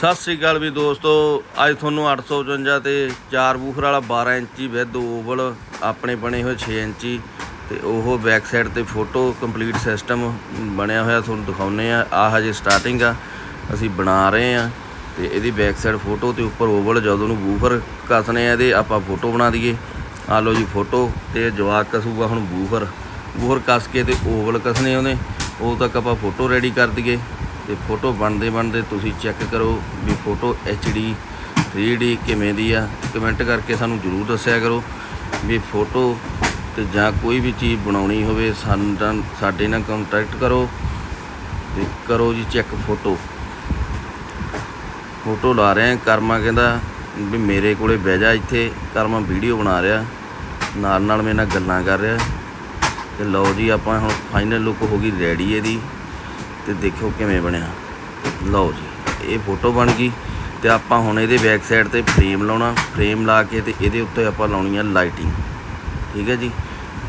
ਸਤਿ ਸ੍ਰੀ ਅਕਾਲ ਵੀ ਦੋਸਤੋ, ਅੱਜ ਤੁਹਾਨੂੰ 855 ਤੇ 4 ਬੂਫਰ ਵਾਲਾ 12 ਇੰਚੀ ਵਿਦ ਓਵਲ ਆਪਣੇ ਬਣੇ ਹੋਏ 6 ਇੰਚੀ ਤੇ ਉਹ ਬੈਕ ਸਾਈਡ ਤੇ ਫੋਟੋ ਕੰਪਲੀਟ ਸਿਸਟਮ ਬਣਿਆ ਹੋਇਆ ਤੁਹਾਨੂੰ ਦਿਖਾਉਨੇ ਆ ਆਹ ਹਜੇ ਸਟਾਰਟਿੰਗ ਆ, ਅਸੀਂ ਬਣਾ ਰਹੇ ਆ ਤੇ ਇਹਦੀ ਬੈਕ ਸਾਈਡ ਫੋਟੋ ਤੇ ਉੱਪਰ ਓਵਲ ਜਦੋਂ ਨੂੰ ਬੂਫਰ ਕੱਸਣੇ ਆ ਇਹਦੇ ਆਪਾਂ ਫੋਟੋ ਬਣਾ ਦਈਏ। ਆ ਲਓ ਜੀ ਫੋਟੋ ਤੇ ਜਵਾਕ ਕਸੂਗਾ ਹੁਣ ਬੂਫਰ ਬੂਫਰ ਕੱਸ ਕੇ ਤੇ ਓਵਲ ਕੱਸਣੇ ਉਹਨੇ ਉਦੋਂ ਤੱਕ ਆਪਾਂ ਫੋਟੋ ਰੈਡੀ ਕਰ ਦਈਏ। ਤੇ ਫੋਟੋ ਬਣਦੇ ਬਣਦੇ ਤੁਸੀਂ ਚੈੱਕ ਕਰੋ ਵੀ ਫੋਟੋ HD 3D ਕਿਵੇਂ ਦੀ ਆ। ਕਮੈਂਟ ਕਰਕੇ ਸਾਨੂੰ ਜਰੂਰ ਦੱਸਿਆ ਕਰੋ ਵੀ ਫੋਟੋ ਤੇ ਜਾਂ ਕੋਈ ਵੀ ਚੀਜ਼ ਬਣਾਉਣੀ ਹੋਵੇ ਸਾਨੂੰ ਸਾਡੇ ਨਾਲ ਕੰਟੈਕਟ ਕਰੋ ਤੇ ਕਰੋ ਜੀ ਚੈੱਕ ਫੋਟੋ। ਫੋਟੋ ਲਾ ਰਹੇ ਆ ਕਰਮਾ ਕਹਿੰਦਾ ਵੀ ਮੇਰੇ ਕੋਲੇ ਬਹਿ ਜਾ ਇੱਥੇ, ਕਰਮਾ ਵੀਡੀਓ ਬਣਾ ਰਿਹਾ, ਨਾਲ ਨਾਲ ਮੇਰੇ ਨਾਲ ਗੱਲਾਂ ਕਰ ਰਿਹਾ। ਤੇ ਲਓ ਜੀ, ਆਪਾਂ ਹੁਣ ਫਾਈਨਲ ਲੁੱਕ ਹੋ ਗਈ ਰੈਡੀ ਇਹਦੀ। ਤੇ ਦੇਖੋ ਕਿਵੇਂ ਬਣਿਆ। ਲਓ ਜੀ, ਇਹ ਫੋਟੋ ਬਣ ਗਈ ਤੇ ਆਪਾਂ ਹੁਣ ਇਹਦੇ ਬੈਕ ਸਾਈਡ ਤੇ ਫਰੇਮ ਲਾਉਣਾ। ਫਰੇਮ ਲਾ ਕੇ ਤੇ ਇਹਦੇ ਉੱਤੇ ਆਪਾਂ ਲਾਉਣੀ ਆ ਲਾਈਟਿੰਗ ਠੀਕ ਹੈ ਜੀ?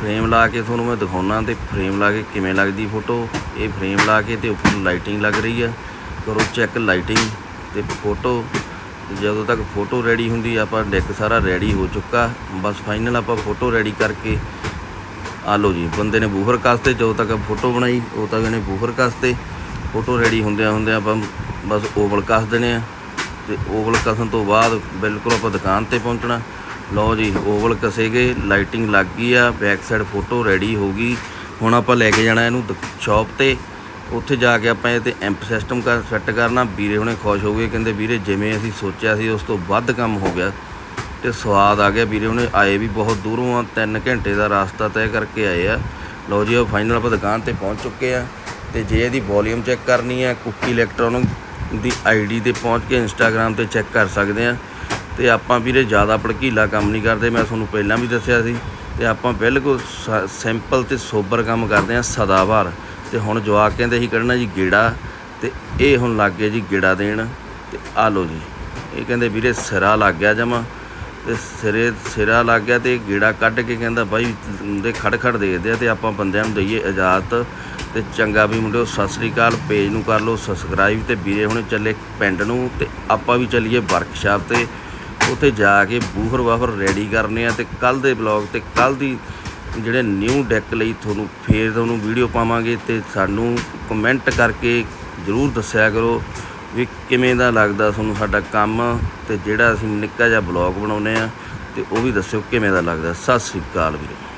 ਫਰੇਮ ਲਾ ਕੇ ਤੁਹਾਨੂੰ ਮੈਂ ਦਿਖਾਉਣਾ ਤੇ ਫਰੇਮ ਲਾ ਕੇ ਕਿਵੇਂ ਲੱਗਦੀ ਫੋਟੋ ਇਹ ਫਰੇਮ ਲਾ ਕੇ ਤੇ ਉੱਪਰ ਲਾਈਟਿੰਗ ਲੱਗ ਰਹੀ ਆ। ਕਰੋ ਚੈੱਕ ਲਾਈਟਿੰਗ ਤੇ ਫੋਟੋ ਜਦੋਂ ਤੱਕ ਫੋਟੋ ਰੈਡੀ ਹੁੰਦੀ ਆਪਾਂ ਡੈਕ ਸਾਰਾ ਰੈਡੀ ਹੋ ਚੁੱਕਾ। ਬਸ ਫਾਈਨਲ ਆਪਾਂ ਫੋਟੋ ਰੈਡੀ ਕਰਕੇ ਆ ਲਓ ਜੀ, ਬੰਦੇ ਨੇ ਬੂਫਰ ਕਾਸਤੇ, ਜਦੋਂ ਤੱਕ ਫੋਟੋ ਬਣਾਈ, ਉਦੋਂ ਤੱਕ ਇਹਨੇ ਬੂਫਰ ਕਾਸਤੇ। ਫੋਟੋ ਰੈਡੀ ਹੁੰਦਿਆਂ ਹੁੰਦਿਆਂ ਆਪਾਂ ਬਸ ਓਵਲ ਕੱਸ ਦੇਣੇ ਆ। ਤੇ ਓਵਲ ਕਸਣ ਤੋਂ ਬਾਅਦ ਬਿਲਕੁਲ ਆਪਾਂ ਦੁਕਾਨ ਤੇ ਪਹੁੰਚਣਾ। ਲਓ ਜੀ, ਓਵਲ ਕਸੇ ਗਏ ਲਾਈਟਿੰਗ ਲੱਗ ਗਈ ਆ ਬੈਕ ਸਾਈਡ ਫੋਟੋ ਰੈਡੀ ਹੋ ਗਈ। ਹੁਣ ਆਪਾਂ ਲੈ ਕੇ ਜਾਣਾ ਇਹਨੂੰ ਸ਼ਾਪ ਤੇ। ਉੱਥੇ ਜਾ ਕੇ ਆਪਾਂ ਇਹ ਤੇ ਐਂਪ ਸਿਸਟਮ ਕਰ ਸੈੱਟ ਕਰਨਾ। ਵੀਰੇ ਹੁਣੇ ਖੁਸ਼ ਹੋ ਗਏ, ਕਹਿੰਦੇ ਵੀਰੇ ਜਿਵੇਂ ਅਸੀਂ ਸੋਚਿਆ ਸੀ, ਉਸ ਤੋਂ ਵੱਧ ਕੰਮ ਹੋ ਗਿਆ। ਤੇ ਸਵਾਦ ਆ ਗਿਆ ਵੀਰੇ, ਉਹਨੇ ਆਏ ਵੀ ਬਹੁਤ ਦੂਰੋਂ ਆ 3 ਘੰਟੇ ਦਾ ਰਸਤਾ ਤੈਅ ਕਰਕੇ ਆਏ ਆ। ਲਓ ਜੀ, ਉਹ ਫਾਈਨਲ ਆਪਾਂ ਦੁਕਾਨ ਤੇ ਪਹੁੰਚ ਚੁੱਕੇ ਆ ਤੇ ਜੇ ਇਹਦੀ ਵੋਲਿਊਮ ਚੈੱਕ ਕਰਨੀ ਹੈ ਕੁੱਕੀ ਇਲੈਕਟ੍ਰੋਨਿਕ ਦੀ ਆਈਡੀ ਤੇ ਪਹੁੰਚ ਕੇ ਇੰਸਟਾਗ੍ਰam ਤੇ ਚੈੱਕ ਕਰ ਸਕਦੇ ਆ। ਤੇ ਆਪਾਂ ਵੀਰੇ, ਜ਼ਿਆਦਾ ਭੜਕੀਲਾ ਕੰਮ ਨਹੀਂ ਕਰਦੇ, ਮੈਂ ਤੁਹਾਨੂੰ ਪਹਿਲਾਂ ਵੀ ਦੱਸਿਆ ਸੀ। ਤੇ ਆਪਾਂ ਬਿਲਕੁਲ ਸਿੰਪਲ ਤੇ ਸੋਬਰ ਕੰਮ ਕਰਦੇ ਆ ਸਦਾਵਾਰ ਤੇ ਹੁਣ ਜਵਾਕ ਕਹਿੰਦੇ ਅਸੀਂ ਕੱਢਣਾ ਜੀ ਗੇੜਾ, ਤੇ ਇਹ ਹੁਣ ਲੱਗ ਗਿਆ ਜੀ ਗੇੜਾ ਦੇਣ। ਤੇ ਆ ਲਓ ਜੀ, ਇਹ ਕਹਿੰਦੇ ਵੀਰੇ, ਸਿਰਾ ਲੱਗ ਗਿਆ ਜਮਾ। ਤੇ ਸਿਰੇ ਸਿਰਾ ਲੱਗ ਗਿਆ ਤੇ ਗੇੜਾ ਕੱਢ ਕੇ ਕਹਿੰਦਾ ਬਾਈ ਦੇ ਖੜ ਖੜ ਦੇਖਦੇ ਆ ਤੇ ਆਪਾਂ ਬੰਦਿਆਂ ਨੂੰ ਦਈਏ ਇਜਾਜ਼ਤ। ਤੇ ਚੰਗਾ ਵੀ ਮੁੰਡਿਓ, ਸਤਿ ਸ੍ਰੀ ਅਕਾਲ, ਪੇਜ ਨੂੰ ਕਰ ਲਓ ਸਬਸਕ੍ਰਾਈਬ ਤੇ ਵੀਰੇ ਹੁਣੇ ਚੱਲੇ ਪਿੰਡ ਨੂੰ ਤੇ ਆਪਾਂ ਵੀ ਚੱਲੀਏ ਵਰਕਸ਼ਾਪ ਤੇ। ਉੱਥੇ ਜਾ ਕੇ ਬੂਹਰ ਵਾਫਰ ਰੈਡੀ ਕਰਨੇ ਆ ਤੇ ਕੱਲ ਦੇ ਬਲੌਗ ਤੇ ਕੱਲ ਦੀ ਜਿਹੜੇ ਨਿਊ ਡੈਕ ਲਈ ਤੁਹਾਨੂੰ ਫੇਰ ਤੁਹਾਨੂੰ ਵੀਡੀਓ ਪਾਵਾਂਗੇ ਤੇ ਸਾਨੂੰ ਕਮੈਂਟ ਕਰਕੇ ਜਰੂਰ ਦੱਸਿਆ ਕਰੋ। ਵੀ ਕਿਵੇਂ ਦਾ ਲੱਗਦਾ ਤੁਹਾਨੂੰ ਸਾਡਾ ਕੰਮ ਤੇ ਜਿਹੜਾ ਅਸੀਂ ਨਿੱਕਾ ਜਿਹਾ ਬਲੌਗ ਬਣਾਉਨੇ ਆ ਤੇ ਉਹ ਵੀ ਦੱਸਿਓ ਕਿਵੇਂ ਦਾ ਲੱਗਦਾ। ਸਤਿ ਸ੍ਰੀ ਅਕਾਲ ਵੀਰੋ।